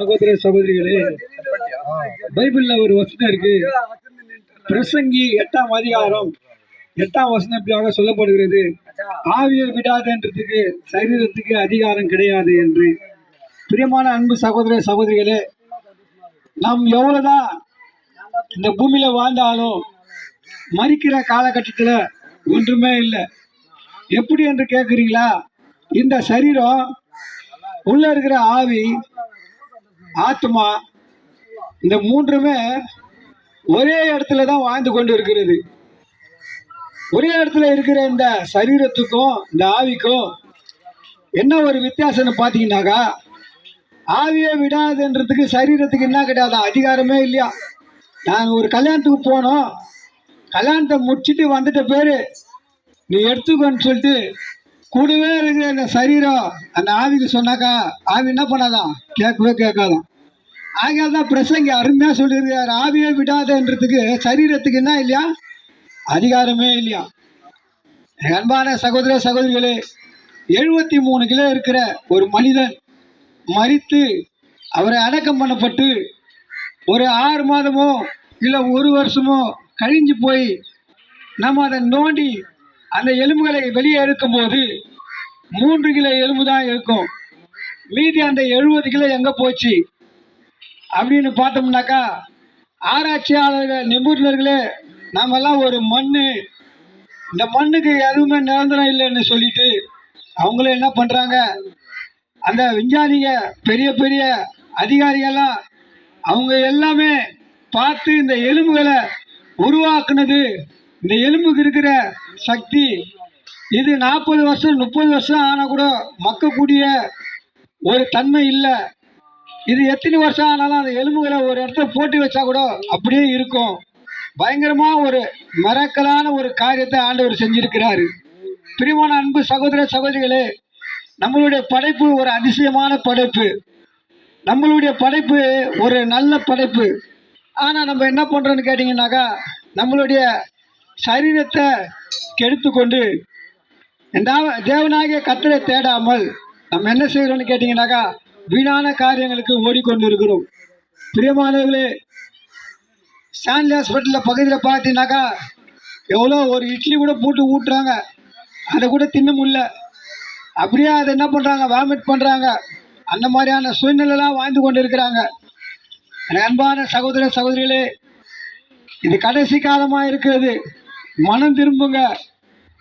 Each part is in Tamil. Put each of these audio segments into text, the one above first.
சகோதர சகோதரிகளே பைபிள்ல ஒரு வசனம் இருக்கு. பிரசங்கி எட்டாம் அதிகாரம் எட்டாம் வசனம் இப்படியாக சொல்லப்படுகிறது? ஆவியை விடாதன்றதுக்கு சரீரத்துக்கு அதிகாரம் கிடையாது என்று. பிரியமான அன்பு சகோதர சகோதரிகளே நாம் எவ்வளவுதான் இந்த பூமியில வாழ்ந்தாலும் மறிக்கிற காலகட்டத்தில் ஒன்றுமே இல்லை. எப்படி என்று கேட்குறீங்களா இந்த சரீரம் உள்ள இருக்கிற ஆவி ஆத்மா இந்த மூன்றுமே ஒரே இடத்துல தான் வாழ்ந்து கொண்டு இருக்கிறது ஒரே இடத்துல இருக்கிற இந்த சரீரத்துக்கும் இந்த ஆவிக்கும் என்ன ஒரு வித்தியாசம்னு பார்த்தீங்கன்னாக்கா ஆவியை விடாதுன்றதுக்கு சரீரத்துக்கு என்ன கிடையாது அதிகாரமே இல்லையா? நாங்கள் ஒரு கல்யாணத்துக்கு போனோம். கல்யாணத்தை முடிச்சுட்டு வந்துட்ட பேர் நீ எடுத்துக்கோன்னு சொல்லிட்டு கூடவே இருக்கிற இந்த சரீரம் அந்த ஆவிக்கு சொன்னாக்கா ஆவி என்ன பண்ணாதான்? கேட்கவே கேட்காதான். ஆகையால் தான் பிரசங்க அருமையாக சொல்லியிருக்கார். ஆவியை விடாதன்றதுக்கு சரீரத்துக்கு என்ன இல்லையா? அதிகாரமே இல்லையா? அன்பான சகோதர சகோதரிகளே எழுபத்தி மூணு கிலோ இருக்கிற ஒரு மனிதன் மறித்து அவரை அடக்கம் பண்ணப்பட்டு ஒரு ஆறு மாதமோ இல்லை ஒரு வருஷமோ கழிஞ்சு போய் நம்ம அதை நோண்டி அந்த எலும்புகளை வெளியே எடுக்கும்போது மூன்று கிலோ எலும்பு தான் இருக்கும். மீதி அந்த எழுபது கிலோ எங்கே போச்சு? அப்படின்னு பார்த்தோம்னாக்கா ஆராய்ச்சியாளர்கள் நிபுணர்களே நாமெல்லாம் ஒரு மண் இந்த மண்ணுக்கு எதுவுமே நிரந்தரம் இல்லைன்னு சொல்லிட்டு அவங்களும் என்ன பண்ணுறாங்க அந்த விஞ்ஞானிங்க பெரிய பெரிய அதிகாரிகள்லாம் அவங்க எல்லாமே பார்த்து இந்த எலும்புகளை உருவாக்குனது. இந்த எலும்புக்கு இருக்கிற சக்தி இது நாற்பது வருஷம் முப்பது வருஷம் ஆனால் கூட மக்கக்கூடிய ஒரு தன்மை இல்லை. இது எத்தனை வருஷம் ஆனாலும் அந்த எலும்புகளை ஒரு இடத்துல போட்டு வச்சா கூட அப்படியே இருக்கும். பயங்கரமா ஒரு மறக்கலான ஒரு காரியத்தை ஆண்டவர் செஞ்சிருக்கிறாரு. பிரிவான அன்பு சகோதர சகோதரிகளே நம்மளுடைய படைப்பு ஒரு அதிசயமான படைப்பு. நம்மளுடைய படைப்பு ஒரு நல்ல படைப்பு. ஆனால் நம்ம என்ன பண்ணுறோன்னு கேட்டிங்கன்னாக்கா நம்மளுடைய சரீரத்தை கெடுத்து கொண்டு இந்த- தேவனாகிய கத்தரை தேடாமல் நம்ம என்ன செய்கிறோன்னு கேட்டிங்கன்னாக்கா வீணான காரியங்களுக்கு ஓடிக்கொண்டிருக்கிறோம். பிரியமானவர்களே ஸ்டான்லி ஹாஸ்பிட்டலில் பகுதியில் பார்த்தீங்கன்னாக்கா எவ்வளோ ஒரு இட்லி கூட போட்டு ஊட்டுறாங்க. அதை கூட தின்ன முடியல. அப்படியே அதை என்ன பண்ணுறாங்க வாமிட் பண்ணுறாங்க அந்த மாதிரியான சூழ்நிலைலாம் வாழ்ந்து கொண்டு இருக்கிறாங்க அன்பான சகோதர சகோதரிகளே இது கடைசி காலமாக இருக்கிறது. மனம் திரும்புங்க.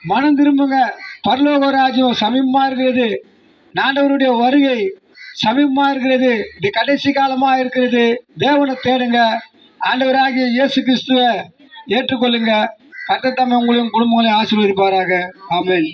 மனம் திரும்புங்க. பரலோக ராஜ்யம் சமீபமாக இருக்கிறது. நாண்டவருடைய வருகை சமீபமாக இருக்கிறது இது கடைசி காலமாக இருக்கிறது தேவனை தேடுங்க. ஆண்டவராகிய இயேசு கிறிஸ்துவை ஏற்றுக்கொள்ளுங்க. கட்டத்தமை உங்களையும் குடும்பங்களையும் ஆசீர்வதிப்பாராக. ஆமேன்.